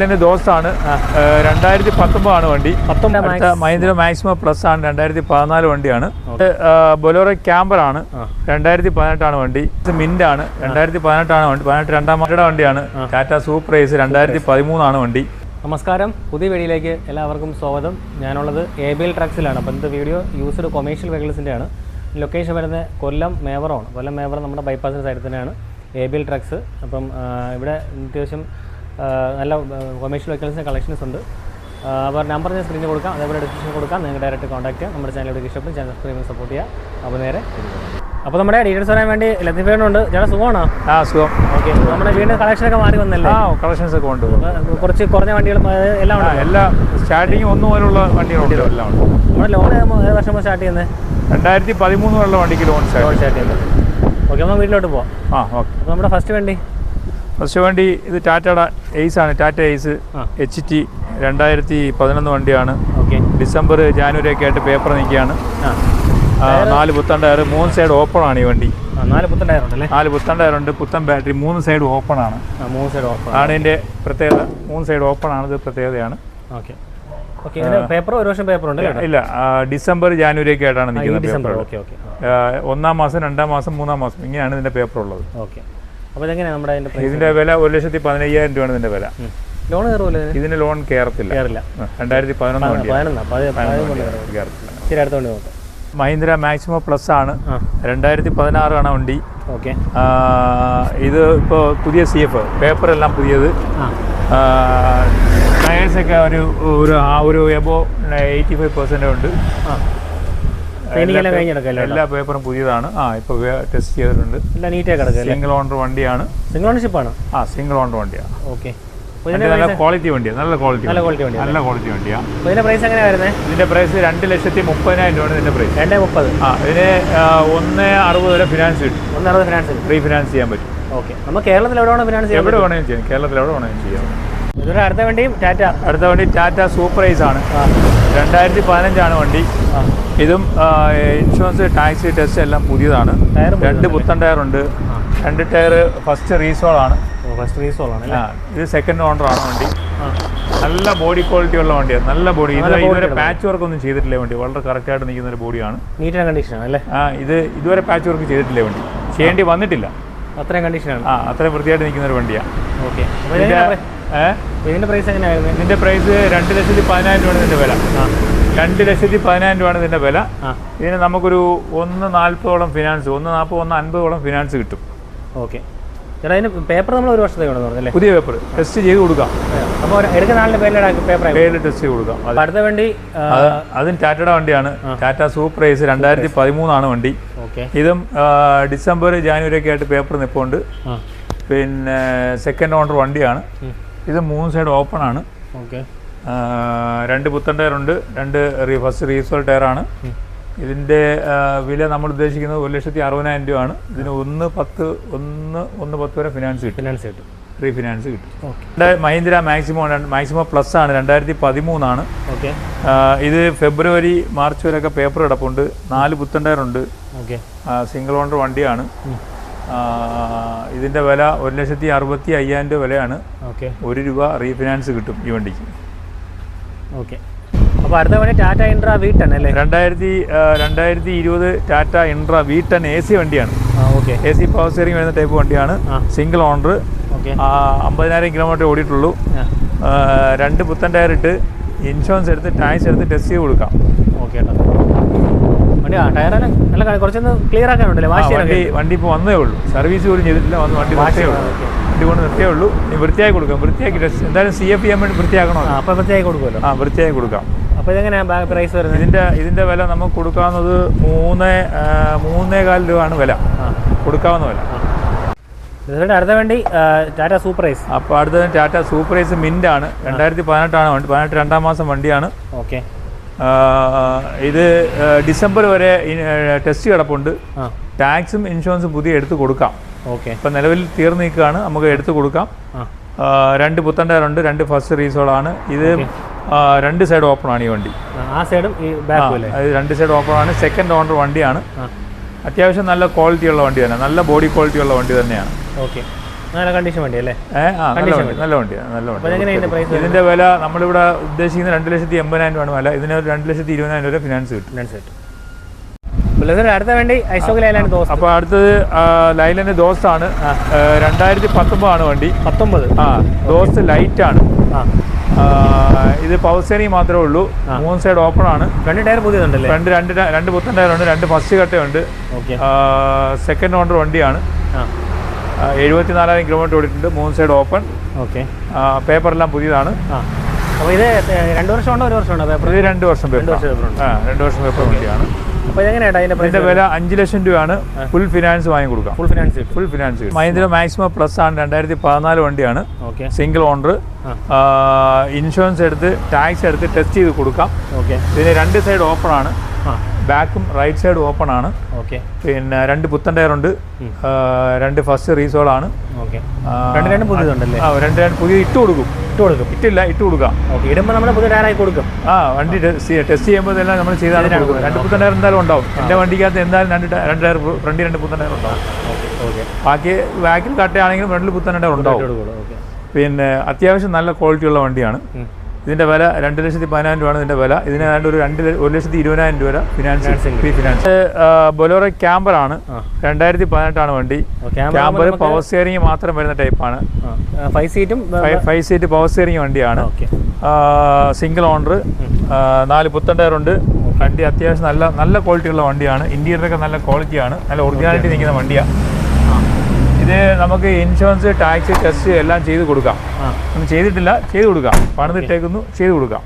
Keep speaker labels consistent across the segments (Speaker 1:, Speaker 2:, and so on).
Speaker 1: Silent those ആണ് രണ്ടായിരത്തി പത്തൊമ്പതാണ് വണ്ടി. മഹീന്ദ്ര മാക്സിമം പ്ലസ് ആണ് രണ്ടായിരത്തി പതിനാല് വണ്ടിയാണ് ബൊലോറോ ക്യാമ്പർ ആണ് രണ്ടായിരത്തി പതിനെട്ടാണ് വണ്ടി. ഇത് മിന്റ് ആണ് രണ്ടായിരത്തി പതിനെട്ടാണ് വണ്ടി. പതിനെട്ട് രണ്ടാം വണ്ടിയാണ്. ടാറ്റ സൂപ്പർ ഏസ് രണ്ടായിരത്തി പതിമൂന്നാണ് വണ്ടി.
Speaker 2: നമസ്കാരം. പുതിയ വീഡിയോയിലേക്ക് എല്ലാവർക്കും സ്വാഗതം. ഞാനുള്ളത് എ ബി എൽ ട്രാക്സിലാണ്. അപ്പോൾ ഇന്നത്തെ വീഡിയോ യൂസ്ഡ് കൊമേഴ്ഷ്യൽ വെഹിക്കിൾസിന്റെ ആണ് ലൊക്കേഷൻ വരുന്നത് കൊല്ലം മേവറമാണ് കൊല്ലം മേവറം നമ്മുടെ ബൈപ്പാസിന്റെ സൈഡിൽ തന്നെയാണ്. A B L trucks. അപ്പം ഇവിടെ അത്യാവശ്യം നല്ല കൊമേഴ്ഷ്യൽ വെഹിക്കിൾസിന്റെ കളക്ഷൻസ് ഉണ്ട്. അപ്പോൾ നമ്പർ ഞാൻ സ്ക്രീനിൽ കൊടുക്കാം. അതേപോലെ ഡിസ്ക്രിപ്ഷൻ കൊടുക്കാം. നിങ്ങൾ ഡയറക്റ്റ് കോൺടാക്ട് ചെയ്യാം. നമ്മുടെ ചാനലിലൂടെ ഇഷ്ടപ്പെടും. ചാനൽ സബ്സ്ക്രൈബ് സപ്പോർട്ട് ചെയ്യുക. അപ്പോൾ നേരെ അപ്പോൾ നമ്മുടെ ഡീറ്റെയിൽസ് പറയാൻ വേണ്ടി ലത്തിഫേണുണ്ട് ചേട്ടാ സുഖമാണോ?
Speaker 1: ആ സുഖം.
Speaker 2: ഓക്കെ നമ്മുടെ വീണ്ടും കളക്ഷനൊക്കെ മാറി വന്നല്ലേ?
Speaker 1: ആ കളക്ഷൻസ് ഒക്കെ ഉണ്ട്
Speaker 2: കുറച്ച് കുറഞ്ഞ വണ്ടികളും എല്ലാം ഉണ്ട്
Speaker 1: എല്ലാ സ്റ്റാർട്ടിങ് ഒന്ന് മുതലുള്ള വണ്ടികളുണ്ട് എല്ലാം ഉണ്ട്.
Speaker 2: നമ്മുടെ ലോൺ ഏത് വർഷം സ്റ്റാർട്ട് ചെയ്യുന്നത്?
Speaker 1: രണ്ടായിരത്തി പതിമൂന്ന് വണ്ടിക്ക് ലോൺ സ്റ്റാർട്ട്
Speaker 2: ചെയ്യുന്നത്. ഓക്കെ നമ്മൾ വീട്ടിലോട്ട് പോവാം.
Speaker 1: ആ ഓക്കെ.
Speaker 2: അപ്പോൾ നമ്മുടെ ഫസ്റ്റ് വണ്ടി?
Speaker 1: ഫസ്റ്റ് വണ്ടി ഇത് ടാറ്റയുടെ എയ്സ് ആണ്. ടാറ്റ എയ്സ് എച്ച് ടി രണ്ടായിരത്തി പതിനൊന്ന് വണ്ടിയാണ്.
Speaker 2: ഓക്കെ.
Speaker 1: ഡിസംബർ ജാനുവരി ഒക്കെ ആയിട്ട് പേപ്പർ നിൽക്കുകയാണ്. നാല് പുത്തൻ ടയർ മൂന്ന് സൈഡ് ഓപ്പൺ ആണ് ഈ വണ്ടി.
Speaker 2: നാല് പുത്തൻ ടയർ ഉണ്ടല്ലേ
Speaker 1: നാല് പുത്തൻ ടയർ ഉണ്ട് പുത്തൻ ബാറ്ററി മൂന്ന് സൈഡ് ഓപ്പൺ ആണ്.
Speaker 2: മൂന്ന് സൈഡ് ഓപ്പൺ
Speaker 1: ആണ്. ഇതിന്റെ പ്രത്യേകത. മൂന്ന് സൈഡ് ഓപ്പൺ ആണ് ഇത് പ്രത്യേകതയാണ്.
Speaker 2: ഓക്കെ. പേപ്പർ ഒരു വർഷം പേപ്പർ ഉണ്ട്
Speaker 1: ഇല്ല ഡിസംബർ ജാനുവരി ഒക്കെ ആയിട്ടാണ് നിൽക്കുന്നത് ഒന്നാം മാസം രണ്ടാം മാസം മൂന്നാം മാസം ഇങ്ങനെയാണ് ഇതിന്റെ പേപ്പർ ഉള്ളത്.
Speaker 2: ഓക്കെ. അപ്പോൾ ഇതെങ്ങനെയാണ് നമ്മുടെ അതിന്റെ
Speaker 1: ഇതിന്റെ വില ഒരു ലക്ഷത്തി പതിനയ്യായിരം രൂപയാണ് ഇതിന്റെ വില.
Speaker 2: ലോൺ കയറുമല്ലോ ഇതിന്?
Speaker 1: ലോൺ കയറത്തില്ല.
Speaker 2: കയറില്ല.
Speaker 1: രണ്ടായിരത്തി പതിനൊന്ന് കയറത്തില്ല.
Speaker 2: ശരി അടുത്ത വണ്ടി നോക്കാം.
Speaker 1: മഹീന്ദ്ര മാക്സിമം പ്ലസ് ആണ്. രണ്ടായിരത്തി പതിനാറാണ് വണ്ടി.
Speaker 2: ഓക്കെ.
Speaker 1: ഇത് ഇപ്പോൾ പുതിയ സി എഫ് പേപ്പർ എല്ലാം പുതിയത്. ടയേഴ്സൊക്കെ ഒരു ഒരു ആ ഒരു എബോ എയ്റ്റി ഫൈവ് പെർസെന്റ് ഉണ്ട്
Speaker 2: എല്ലാം
Speaker 1: പേപ്പറും പുതിയതാണ്. ആ ഇപ്പോൾ ടെസ്റ്റ് ചെയ്തിട്ടുണ്ട്.
Speaker 2: എല്ലാം നീറ്റായി കിടക്കല്ലേ?
Speaker 1: സിംഗിൾ ഓണർ വണ്ടിയാണ്.
Speaker 2: സിംഗിൾ ഓണർഷിപ്പാണ്
Speaker 1: ആ സിംഗിൾ ഓണർ വണ്ടിയാണ്.
Speaker 2: ഓക്കെ
Speaker 1: നല്ല ക്വാളിറ്റി വണ്ടിയാണ് നല്ല ക്വാളിറ്റി
Speaker 2: നല്ല ക്വാളിറ്റി വണ്ടിയാണ്
Speaker 1: നല്ല ക്വാളിറ്റി വണ്ടിയാണ്
Speaker 2: ഇതിന്റെ പ്രൈസ് എങ്ങനെയാണ് വരുന്നത്
Speaker 1: ഇതിന്റെ പ്രൈസ് രണ്ട് ലക്ഷത്തി മുപ്പതിനായിരം രൂപയാണ് ഇതിന്റെ പ്രൈസ്
Speaker 2: രണ്ടേ മുപ്പത്.
Speaker 1: ആ ഇതിന് ഒന്ന് അറുപത് വരെ ഫിനാൻസ് കിട്ടും.
Speaker 2: ഫിനാൻസ് ഫ്രീ
Speaker 1: റീഫിനാൻസ് ചെയ്യാൻ പറ്റും.
Speaker 2: ഓക്കെ നമ്മൾ കേരളത്തിൽ എവിടെയാണ് ഫിനാൻസ് ചെയ്യാം
Speaker 1: എവിടെ വേണമെങ്കിലും ചെയ്യാം. കേരളത്തിൽ എവിടെ വേണമെങ്കിലും ചെയ്യാം.
Speaker 2: ഇതൊരു അടുത്ത വണ്ടിയും ടാറ്റ.
Speaker 1: അടുത്ത വണ്ടി ടാറ്റ സൂപ്പർ ഐസ് ആണ്. രണ്ടായിരത്തി പതിനഞ്ചാണ് വണ്ടി. ഇതും ഇൻഷുറൻസ് ടാക്സി ടെസ്റ്റ് എല്ലാം പുതിയതാണ്. രണ്ട് പുത്തൻ ഉണ്ട് രണ്ട് ടയർ ഫസ്റ്റ് റീസോൾ ആണ്.
Speaker 2: ഫസ്റ്റ് റീസോൾ ആണ്
Speaker 1: ഇത് സെക്കൻഡ് ഓണർ ആണ് വണ്ടി. നല്ല ബോഡി ക്വാളിറ്റി ഉള്ള വണ്ടിയാണ്. നല്ല ബോഡി ഇതുവരെ പാച്ച് വർക്ക് ഒന്നും ചെയ്തിട്ടില്ല വണ്ടി. വളരെ കറക്റ്റ് ആയിട്ട് നിൽക്കുന്ന ഒരു ബോഡിയാണ്
Speaker 2: നീറ്റ് ആൻഡ് കണ്ടീഷൻ അല്ലേ?
Speaker 1: ആ ഇത് ഇതുവരെ പാച്ച് വർക്ക് ചെയ്തിട്ടില്ല വണ്ടി. ചെയ്യേണ്ടി വന്നിട്ടില്ല.
Speaker 2: അത്രയും കണ്ടീഷനാണ്
Speaker 1: ആ അത്രയും വൃത്തിയായിട്ട് നിൽക്കുന്ന ഒരു വണ്ടിയാണ്.
Speaker 2: ഓക്കെ
Speaker 1: ഇതിന്റെ
Speaker 2: പ്രൈസ് എങ്ങനെയായിരുന്നു?
Speaker 1: ഇതിന്റെ പ്രൈസ് രണ്ട് ലക്ഷത്തി പതിനായിരം രൂപയാണ് ഇതിന്റെ വില. രണ്ട് ലക്ഷത്തി പതിനായിരം രൂപയാണ് ഇതിന്റെ വില. ഇതിന് നമുക്കൊരു ഒന്ന് നാൽപ്പതോളം ഫിനാൻസ് ഒന്ന് നാൽപ്പത് ഒന്ന് അൻപതോളം ഫിനാൻസ് കിട്ടും.
Speaker 2: ഓക്കെ. ചേട്ടാ അതിന് പേപ്പർ നമ്മൾ ഒരു വർഷത്തേക്ക് ഉണ്ടെന്ന് പറഞ്ഞല്ലേ?
Speaker 1: പുതിയ പേപ്പർ ടെസ്റ്റ് ചെയ്ത് കൊടുക്കാം.
Speaker 2: അപ്പോൾ എടുക്കുന്ന ആളിന്റെ പേരിലാണ് പേപ്പർ
Speaker 1: പേരിൽ ടെസ്റ്റ് ചെയ്ത് കൊടുക്കാം.
Speaker 2: അടുത്ത വണ്ടി
Speaker 1: അത് ടാറ്റയുടെ വണ്ടിയാണ്. ടാറ്റ സൂപ്പർ ഏസ് രണ്ടായിരത്തി പതിമൂന്നാണ് വണ്ടി.
Speaker 2: ഓക്കെ.
Speaker 1: ഇതും ഡിസംബർ ജാനുവരി ഒക്കെ ആയിട്ട് പേപ്പർ നിൽപ്പുണ്ട് പിന്നെ സെക്കൻഡ് ഓണർ വണ്ടിയാണ്. ഇത് മൂന്ന് സൈഡ് ഓപ്പൺ ആണ്.
Speaker 2: ഓക്കെ.
Speaker 1: രണ്ട് പുത്തൻ ടയറുണ്ട് രണ്ട് റീ ഫസ്റ്റ് റീസോൾ ടയറാണ് ഇതിന്റെ വില നമ്മൾ ഉദ്ദേശിക്കുന്നത് ഒരു ലക്ഷത്തി അറുപതിനായിരം രൂപയാണ്. ഇതിന് ഒന്ന് പത്ത് ഒന്ന് ഒന്ന് പത്ത് വരെ ഫിനാൻസ് കിട്ടും.
Speaker 2: ഫിനാൻസ് കിട്ടും.
Speaker 1: റീഫിനാൻസ് കിട്ടും.
Speaker 2: ഓക്കെ.
Speaker 1: രണ്ട് മഹീന്ദ്ര മാക്സിമം മാക്സിമം പ്ലസ് ആണ്. രണ്ടായിരത്തി പതിമൂന്നാണ്.
Speaker 2: ഓക്കെ.
Speaker 1: ഇത് ഫെബ്രുവരി മാർച്ച് വരെയൊക്കെ പേപ്പർ കിടപ്പുണ്ട്. നാല് പുത്തൻ ടയറുണ്ട്
Speaker 2: ഓക്കെ.
Speaker 1: സിംഗിൾ ഓണർ വണ്ടിയാണ്. ഇതിന്റെ വില ഒരു ലക്ഷത്തി അറുപത്തി അയ്യായിരം രൂപ വിലയാണ്.
Speaker 2: ഓക്കെ.
Speaker 1: ഒരു രൂപ റീഫിനാൻസ് കിട്ടും ഈ വണ്ടിക്ക്.
Speaker 2: ഓക്കെ. അപ്പോൾ അടുത്ത വണ്ടി ടാറ്റ ഇൻട്രാ വീട്ടൺ അല്ലേ?
Speaker 1: രണ്ടായിരത്തി രണ്ടായിരത്തി ഇരുപത് Tata intra V ten A C വണ്ടിയാണ്.
Speaker 2: Okay.
Speaker 1: A C power steering വരുന്ന ടൈപ്പ് വണ്ടിയാണ്. Single owner.
Speaker 2: ഓക്കെ.
Speaker 1: അമ്പതിനായിരം കിലോമീറ്റർ ഓടിയിട്ടുള്ളൂ. രണ്ട് പുത്തൻ ടയർ ഇട്ട് ഇൻഷുറൻസ് എടുത്ത് ടാക്സ് എടുത്ത് ടെസ്റ്റ് ചെയ്ത് കൊടുക്കാം.
Speaker 2: ഓക്കെ വണ്ടി ഇപ്പൊ ടയറെല്ലാം നല്ല കുറച്ചൊന്ന് ക്ലിയർ ആക്കാനുണ്ടല്ലേ വാഷ്
Speaker 1: വണ്ടി വണ്ടി ഇപ്പോൾ വന്നേ ഉള്ളൂ. സർവീസ് പോലും ചെയ്തിട്ടില്ല വന്ന് വണ്ടി
Speaker 2: വാഷേ
Speaker 1: ഉള്ളൂ. വണ്ടി കൊണ്ട് നിർത്തേ ഉള്ളൂ. നീ വൃത്തിയാക്കി കൊടുക്കാം വൃത്തിയാക്കി എന്തായാലും സി എഫ് ചെയ്യാൻ വേണ്ടി വൃത്തിയാക്കണോ?
Speaker 2: അപ്പോൾ വൃത്തിയാക്കി കൊടുക്കുമല്ലോ.
Speaker 1: ആ വൃത്തിയാക്കി കൊടുക്കാം.
Speaker 2: അപ്പോൾ ഇതെങ്ങനെയാണ് പ്രൈസ് വരുന്നത്?
Speaker 1: ഇതിന്റെ ഇതിന്റെ വില നമുക്ക് കൊടുക്കാവുന്നത് മൂന്ന് ആ, മൂന്നേ കാൽ രൂപയാണ് വില. കൊടുക്കാവുന്ന വില.
Speaker 2: അടുത്ത വേണ്ടി ടാറ്റ സൂപ്പർ ഐസ്
Speaker 1: അപ്പോൾ അടുത്തത് ടാറ്റ സൂപ്പർ ഐസ് മിന്റ് ആണ്. രണ്ടായിരത്തി പതിനെട്ടാണ് വണ്ടി പതിനെട്ട് രണ്ടാം മാസം വണ്ടിയാണ്.
Speaker 2: ഓക്കെ.
Speaker 1: ഇത് ഡിസംബർ വരെ ടെസ്റ്റ് കിടപ്പുണ്ട്. ടാക്സും ഇൻഷുറൻസും പുതിയ എടുത്തു കൊടുക്കാം.
Speaker 2: ഓക്കെ.
Speaker 1: ഇപ്പം നിലവിൽ തീർന്നു നിൽക്കുകയാണ് നമുക്ക് എടുത്തു കൊടുക്കാം. രണ്ട് പുത്തൻ ടയറുണ്ട് രണ്ട് ഫസ്റ്റ് റീസോളാണ്. ഇത് രണ്ട് സൈഡ് ഓപ്പൺ ആണ് ഈ വണ്ടി.
Speaker 2: ആ, സൈഡും
Speaker 1: രണ്ട് സൈഡ് ഓപ്പൺ ആണ്. സെക്കൻഡ് ഓണർ വണ്ടിയാണ്. അത്യാവശ്യം നല്ല ക്വാളിറ്റി ഉള്ള വണ്ടി തന്നെ നല്ല ബോഡി ക്വാളിറ്റി ഉള്ള വണ്ടി തന്നെയാണ്.
Speaker 2: ഓക്കെ. നല്ല കണ്ടീഷൻ വണ്ടി അല്ലേ?
Speaker 1: ഏ ആ നല്ല വണ്ടി നല്ല വണ്ടിയാണ് നല്ല വണ്ടി.
Speaker 2: എങ്ങനെയാണ് പ്രൈസ്
Speaker 1: ഇതിന്റെ വില നമ്മളിവിടെ ഉദ്ദേശിക്കുന്ന രണ്ട് ലക്ഷത്തി എൺപതിനായിരം രൂപയാണ്. വില ഇതിന് ഒരു രണ്ട് ലക്ഷത്തി ഇരുപതിനായിരം രൂപ ഫിനാൻസ് കിട്ടും.
Speaker 2: ഫിനാൻസ് കിട്ടും. അടുത്ത വണ്ടി അശോക് ലൈലാണ് ദോസ്
Speaker 1: അപ്പോൾ അടുത്തത് ലൈലന്റെ ദോസ് ആണ് രണ്ടായിരത്തി പത്തൊമ്പതാണ് വണ്ടി.
Speaker 2: പത്തൊമ്പത്.
Speaker 1: ആ ദോസ് ലൈറ്റ് ആണ് ഇത് പവർ സ്റ്റിയറിംഗ് മാത്രമേ ഉള്ളൂ. മൂന്ന് സൈഡ് ഓപ്പൺ ആണ്
Speaker 2: രണ്ട് ടയർ പുതിയതുണ്ടല്ലേ?
Speaker 1: രണ്ട് രണ്ട് രണ്ട് പുത്തൻ ടയറുണ്ട് രണ്ട് ഫസ്റ്റ് കട്ടയുണ്ട്. സെക്കൻഡ് ഓണർ വണ്ടിയാണ്. എഴുപത്തി നാലായിരം കിലോമീറ്റർ ഓടിയിട്ടുണ്ട്. മൂന്ന് സൈഡ് ഓപ്പൺ
Speaker 2: ഓക്കെ
Speaker 1: പേപ്പറെല്ലാം പുതിയതാണ്.
Speaker 2: അപ്പോൾ ഇത് രണ്ട് വർഷം ഉണ്ടോ ഒരു വർഷമുണ്ടോ പേപ്പർ
Speaker 1: ഇത് രണ്ട് വർഷം പേപ്പർ. ആ രണ്ട് വർഷം പേപ്പർ വണ്ടിയാണ്.
Speaker 2: അപ്പോൾ ഇതെങ്ങനെയാണ്
Speaker 1: അതിന്റെ വില അഞ്ച് ലക്ഷം രൂപയാണ്. ഫുൾ ഫിനാൻസ് വാങ്ങി കൊടുക്കാം.
Speaker 2: Full finance
Speaker 1: full finance Mahindra maximum plus ആണ്. രണ്ടായിരത്തി പതിനാല് വണ്ടിയാണ്
Speaker 2: ഓക്കെ
Speaker 1: സിംഗിൾ ഓണർ ഇൻഷുറൻസ് എടുത്ത് ടാക്സ് എടുത്ത് ടെസ്റ്റ് ചെയ്ത് കൊടുക്കാം.
Speaker 2: ഓക്കെ
Speaker 1: ഇതിന് രണ്ട് സൈഡ് ഓപ്പൺ ആണ്. ബാക്കും റൈറ്റ് സൈഡ് ഓപ്പൺ ആണ്.
Speaker 2: ഓക്കെ.
Speaker 1: പിന്നെ രണ്ട് പുത്തൻ ടയർ ഉണ്ട്. രണ്ട് ഫസ്റ്റ് റീസോൾ
Speaker 2: രണ്ട് രണ്ടും പുതിയതുണ്ടല്ലേ
Speaker 1: ആ രണ്ട് രണ്ട് പുതിയ ഇട്ട് കൊടുക്കും.
Speaker 2: ഇട്ട് കൊടുക്കും.
Speaker 1: ഇട്ടില്ല ഇട്ട് കൊടുക്കാം.
Speaker 2: ഓക്കെ. ഇടുമ്പോൾ നമ്മൾ പുതിയ ടയറായി കൊടുക്കും.
Speaker 1: ആ വണ്ടി ടെസ്റ്റ് ചെയ്യുമ്പോൾ ഇതെല്ലാം നമ്മൾ ചെയ്താണ് കൊടുക്കുന്നത്. രണ്ട് പുത്തൻ ടയർ എന്തായാലും ഉണ്ടാവും. എന്റെ വണ്ടിക്കകത്ത് എന്തായാലും രണ്ട് രണ്ട് ടയർ ഫ്രണ്ടി രണ്ട് പുത്തൻ ടയർ ഉണ്ടാവും. ബാക്കി ബാക്കിൽ കട്ടയാണെങ്കിലും ഫ്രണ്ടിൽ പുത്തൻ ടയർ ഉണ്ടാവും. പിന്നെ അത്യാവശ്യം നല്ല ക്വാളിറ്റി ഉള്ള വണ്ടിയാണ്. ഇതിന്റെ വില രണ്ട് ലക്ഷത്തി പതിനായിരം രൂപയാണ് ഇതിന്റെ വില. ഇതിന് ഏതാണ്ട് ഒരു രണ്ട് ഒരു ലക്ഷത്തി ഇരുപതിനായിരം രൂപ വരെ ഫിനാൻസ് ഫിനാൻസ് ബൊലോറോ ക്യാമ്പറാണ് രണ്ടായിരത്തി പതിനെട്ടാണ് വണ്ടി. ക്യാമ്പർ പവർ സ്റ്റിയറിംഗ് മാത്രം വരുന്ന ടൈപ്പാണ്
Speaker 2: ഫൈവ് സീറ്റും
Speaker 1: ഫൈവ് സീറ്റ് പവർ സ്റ്റിയറിംഗ് വണ്ടിയാണ്. സിംഗിൾ ഓണർ നാല് പുത്തൻ ടയറുണ്ട് വണ്ടി അത്യാവശ്യം നല്ല നല്ല ക്വാളിറ്റിയുള്ള വണ്ടിയാണ്. ഇന്റീരിയറൊക്കെ നല്ല ക്വാളിറ്റിയാണ് നല്ല ഒറിജിനാലിറ്റി നിൽക്കുന്ന വണ്ടിയാണ് ഇത് നമുക്ക് ഇൻഷുറൻസ് ടാക്സ് ടെസ്റ്റ് എല്ലാം ചെയ്ത് കൊടുക്കാം. ഒന്നും ചെയ്തിട്ടില്ല ചെയ്ത് കൊടുക്കാം. പണിതിട്ടേക്കുന്നു ചെയ്ത് കൊടുക്കാം.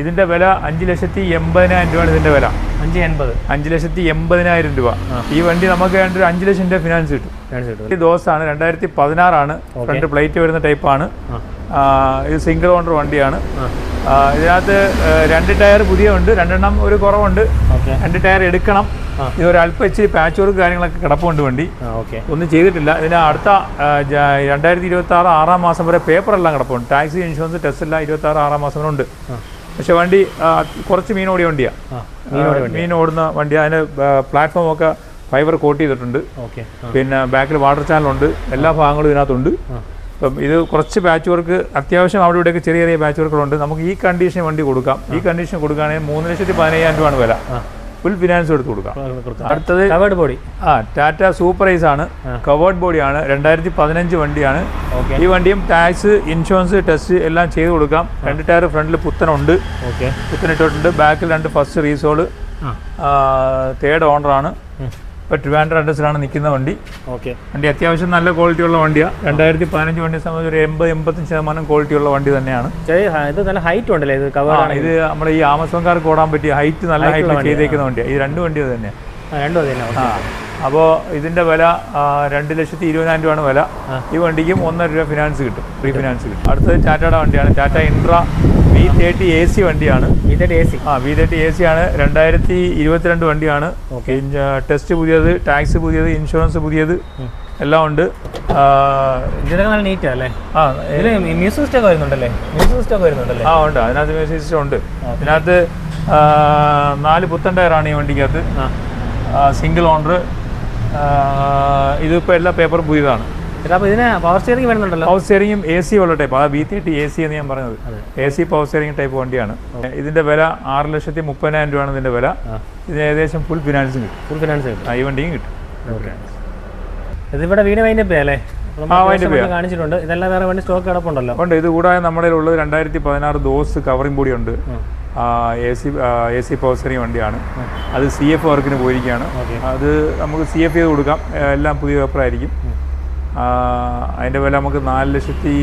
Speaker 1: ഇതിന്റെ വില അഞ്ച് ലക്ഷത്തി എൺപതിനായിരം രൂപയാണ് ഇതിന്റെ വില.
Speaker 2: അഞ്ച് എൺപത്.
Speaker 1: അഞ്ച് ലക്ഷത്തി എൺപതിനായിരം രൂപ. ഈ വണ്ടി നമുക്ക് വേണ്ട ഒരു അഞ്ച് ലക്ഷം രൂപ ഫിനാൻസ് കിട്ടും. ഈ ദോസാണ് രണ്ടായിരത്തി പതിനാറാണ് ഫ്രണ്ട് പ്ലേറ്റ് വരുന്ന ടൈപ്പാണ് ഇത് സിംഗിൾ ഓണർ വണ്ടിയാണ്. ഇതിനകത്ത് രണ്ട് ടയർ പുതിയ ഉണ്ട് രണ്ടെണ്ണം ഒരു കുറവുണ്ട്. രണ്ട് ടയർ എടുക്കണം. ഇത് ഒരു അല്പം ഇച്ചിരി പാച്ച് വർക്ക് കാര്യങ്ങളൊക്കെ കിടപ്പുണ്ട് വണ്ടി. ഒന്നും ചെയ്തിട്ടില്ല. ഇതിന് അടുത്ത രണ്ടായിരത്തി ഇരുപത്തി ആറ് ആറാം മാസം വരെ പേപ്പറെല്ലാം കിടപ്പുണ്ട്. ടാക്സി ഇൻഷുറൻസ് ടെസ്റ്റ് എല്ലാം ഇരുപത്തി ആറ് ആറാം മാസം വരെ ഉണ്ട്. പക്ഷെ വണ്ടി കുറച്ച് മീൻ ഓടിയ വണ്ടിയാണ് മീൻ ഓടുന്ന വണ്ടി അതിന് പ്ലാറ്റ്ഫോം ഒക്കെ ഫൈബർ കോട്ട് ചെയ്തിട്ടുണ്ട്. പിന്നെ ബാക്കിൽ വാട്ടർ ചാനലുണ്ട് എല്ലാ ഭാഗങ്ങളും ഇതിനകത്തുണ്ട്.
Speaker 2: ആ.
Speaker 1: അപ്പം ഇത് കുറച്ച് ബാച്ച് വർക്ക് അത്യാവശ്യം അവിടെ ഇവിടെയൊക്കെ ചെറിയ ചെറിയ ബാച്ച് വർക്കുകളുണ്ട് നമുക്ക് ഈ കണ്ടീഷൻ വണ്ടി കൊടുക്കാം. ഈ കണ്ടീഷൻ കൊടുക്കുകയാണെങ്കിൽ മൂന്ന് ലക്ഷത്തി പതിനയ്യായിരം രൂപയാണ് വില. ഫുൾ ഫിനാൻസ് എടുത്ത് കൊടുക്കാം. അടുത്തത്
Speaker 2: കവേർഡ് ബോഡി
Speaker 1: ആ ടാറ്റ സൂപ്പർ ഐസ് ആണ് കവേർഡ് ബോഡിയാണ് രണ്ടായിരത്തി പതിനഞ്ച് വണ്ടിയാണ്. ഈ വണ്ടിയും ടാക്സ് ഇൻഷുറൻസ് ടെസ്റ്റ് എല്ലാം ചെയ്ത് കൊടുക്കാം. രണ്ട് ടയർ ഫ്രണ്ടിൽ പുത്തനുണ്ട്. ഇട്ടിട്ടുണ്ട് ബാക്കിൽ രണ്ട് ഫസ്റ്റ്
Speaker 2: റീസോൾ
Speaker 1: തേർഡ് ഓണറാണ് ഇപ്പോൾ ട്രിവാൻഡ്രം അഡ്രസ്സിലാണ് നിൽക്കുന്ന വണ്ടി.
Speaker 2: ഓക്കെ.
Speaker 1: വണ്ടി അത്യാവശ്യം നല്ല ക്വാളിറ്റി ഉള്ള വണ്ടിയാണ് രണ്ടായിരത്തി പതിനഞ്ച് വണ്ടിയെ സംബന്ധിച്ച് ഒരു എൺപത് എൺപത്തഞ്ച് ശതമാനം ക്വാളിറ്റി ഉള്ള വണ്ടി തന്നെയാണ്.
Speaker 2: ഇത് നല്ല ഹൈറ്റ് ഉണ്ടല്ലേ? ഇത് കവർ
Speaker 1: ഇത് നമ്മുടെ ഈ ആമസോൺകാർക്ക് ഓടാൻ പറ്റിയ ഹൈറ്റ് നല്ല ഹൈറ്റ് ചെയ്തേക്കുന്ന വണ്ടിയാണ് ഈ രണ്ട് വണ്ടി തന്നെയാണ്
Speaker 2: രണ്ടും അത് തന്നെ.
Speaker 1: അപ്പോൾ ഇതിന്റെ വില രണ്ട് ലക്ഷത്തി ഇരുപതിനായിരം രൂപയാണ് വില. ഈ വണ്ടിക്കും ഒന്നര രൂപ ഫിനാൻസ് കിട്ടും. ഫ്രീ ഫിനാൻസ് കിട്ടും. അടുത്തത് ടാറ്റയുടെ വണ്ടിയാണ്. Tata intra V thirty A C വണ്ടിയാണ്.
Speaker 2: ഇതിന്റെ എ സി
Speaker 1: ആ വി തേർട്ടി എ സി ആണ്. രണ്ടായിരത്തി ഇരുപത്തിരണ്ട് വണ്ടിയാണ്. ടെസ്റ്റ് പുതിയത് ടാക്സ് പുതിയത് ഇൻഷുറൻസ് പുതിയത് എല്ലാം ഉണ്ട്. ആ,
Speaker 2: ഇതിനൊക്കെ നല്ല നീറ്റാ അല്ലേ?
Speaker 1: ആ
Speaker 2: ഇതിന് മ്യൂസിക് സിസ്റ്റം വരുന്നുണ്ടല്ലേ? മ്യൂസിക് സിസ്റ്റം വരുന്നുണ്ടല്ലേ?
Speaker 1: ആ ഉണ്ട്. അതിനകത്ത് മെസ്സേജ് ഉണ്ട്. ഇതിനകത്ത് ആ, നാല് പുത്തൻ ടയറാണ് ഈ വണ്ടിക്കകത്ത്. സിംഗിൾ ഓണർ ഇതിപ്പോൾ എല്ലാ പേപ്പറും പുതിയതാണ്.
Speaker 2: അപ്പോൾ ഇതിന് പവർ സ്റ്റിയറിംഗ് വരുന്നുണ്ടല്ലോ.
Speaker 1: പവർ സ്റ്റിയറിംഗും എ സി ഉള്ള ടൈപ്പ് അതാ ബി തേർട്ടി എ സി എന്ന് ഞാൻ പറഞ്ഞത്. A C power steering type വണ്ടിയാണ്. ഇതിന്റെ വില ആറ് ലക്ഷത്തി മുപ്പതിനായിരം രൂപയാണ് ഇതിന്റെ വില. ഇതിന് ഏകദേശം ഫുൾ ഫിനാൻസും കിട്ടും.
Speaker 2: ഫുൾ ഫിനാൻസ് കിട്ടും.
Speaker 1: ഈ വണ്ടിയും കിട്ടും.
Speaker 2: ഇതിവിടെ വീട് വൈൻഡപ്പ് അല്ലേ കാണിച്ചിട്ടുണ്ട്. ഇതെല്ലാം വേറെ വണ്ടി സ്റ്റോക്ക് കിടപ്പുണ്ടല്ലോ.
Speaker 1: ഉണ്ട്. ഇത് കൂടാതെ നമ്മുടെ ഉള്ളത് രണ്ടായിരത്തി പതിനാറ് ദോസ് കവറിംഗ് ബോഡി ഉണ്ട്. എ സി എ സി പ്രോസറിങ് വണ്ടിയാണ്. അത് സി എഫ് വർക്കിന് പോയിരിക്കുകയാണ്. അത് നമുക്ക് സി എഫ് ചെയ്ത് കൊടുക്കാം. എല്ലാം പുതിയ പേപ്പറായിരിക്കും അതിന്റെ വില നമുക്ക് നാല് ലക്ഷത്തി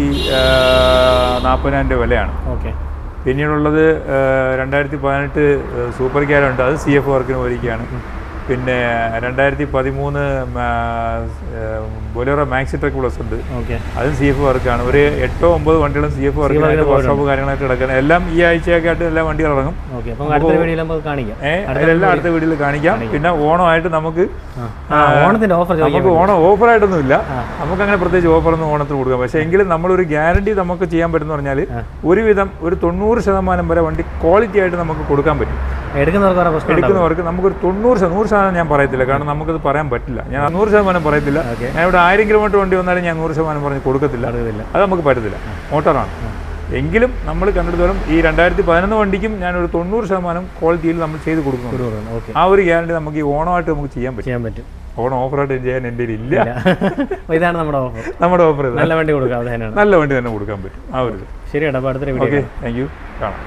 Speaker 1: നാൽപ്പതിനായിരം രൂപ വിലയാണ്.
Speaker 2: ഓക്കെ.
Speaker 1: പിന്നീടുള്ളത് രണ്ടായിരത്തി പതിനെട്ട് സൂപ്പർ ക്യാരുണ്ട് അത് സി എഫ് വർക്കിന് പോയിരിക്കുകയാണ്. പിന്നെ രണ്ടായിരത്തി പതിമൂന്ന് ബൊലേറോ മാക്സി ട്രക്ക് പ്ലസ് ഉണ്ട്.
Speaker 2: ഓക്കെ.
Speaker 1: അതും സി എഫ് വർക്കാണ്. ഒരു എട്ടോ ഒമ്പത് വണ്ടികളും സി എഫ് വർക്കിനായിട്ട് വർക്ക്ഷോപ്പ് കാര്യങ്ങളൊക്കെ കിടക്കുന്നത് എല്ലാം ഈ ആഴ്ചയൊക്കെ ആയിട്ട് എല്ലാ വണ്ടികൾ ഇറങ്ങും.
Speaker 2: എല്ലാം അടുത്ത വീഡിയോയിൽ കാണിക്കാം.
Speaker 1: പിന്നെ ഓണമായിട്ട് നമുക്ക്
Speaker 2: ഓണത്തിന്റെ ഓഫർ
Speaker 1: നമുക്ക് ഓണം ഓഫറായിട്ടൊന്നും ഇല്ല നമുക്ക് അങ്ങനെ പ്രത്യേകിച്ച് ഓഫറൊന്നും ഓണത്തിന് കൊടുക്കാം. പക്ഷേ എങ്കിലും നമ്മളൊരു ഗ്യാരണ്ടി നമുക്ക് ചെയ്യാൻ പറ്റുന്ന പറഞ്ഞാൽ ഒരുവിധം ഒരു തൊണ്ണൂറ് ശതമാനം വരെ വണ്ടി ക്വാളിറ്റി ആയിട്ട് നമുക്ക് കൊടുക്കാൻ പറ്റും.
Speaker 2: എടുക്കുന്നവർക്ക്
Speaker 1: നമുക്കൊരു തൊണ്ണൂറ് ശതമാനം നൂറ് ശതമാനം ഞാൻ പറയത്തില്ല. കാരണം നമുക്കത് പറയാൻ പറ്റില്ല. ഞാൻ നൂറ് ശതമാനം പറയത്തില്ല. ഞാൻ ഇവിടെ ആയിരം കിലോമീറ്റർ വണ്ടി വന്നാലും ഞാൻ നൂറ് ശതമാനം പറഞ്ഞ് കൊടുക്കത്തില്ല. അത് നമുക്ക് പറ്റത്തില്ല. മോട്ടറാണ്. എങ്കിലും നമ്മൾ കണ്ടിടത്തോളം ഈ രണ്ടായിരത്തി പതിനൊന്ന് വണ്ടിക്കും ഞാൻ ഒരു തൊണ്ണൂറ് ശതമാനം ക്വാളിറ്റിയിൽ നമ്മൾ ചെയ്ത് കൊടുക്കുന്നു ആ ഒരു ഗ്യാരണ്ടി നമുക്ക് ഈ ഓണമായിട്ട് നമുക്ക് ചെയ്യാൻ പറ്റും.
Speaker 2: ചെയ്യാൻ പറ്റും.
Speaker 1: ഓണം ഓഫറായിട്ട് ചെയ്യാൻ എന്റെ ഇല്ല.
Speaker 2: ഇതാണ് നമ്മുടെ ഓഫർ.
Speaker 1: നമ്മുടെ ഓഫർ
Speaker 2: നല്ല വണ്ടി കൊടുക്കാം
Speaker 1: നല്ല വണ്ടി തന്നെ കൊടുക്കാൻ പറ്റും. ആ ഒരു
Speaker 2: ശരി ഇടപാടത്തിന്
Speaker 1: ഓക്കെ താങ്ക് യു. കാണാം.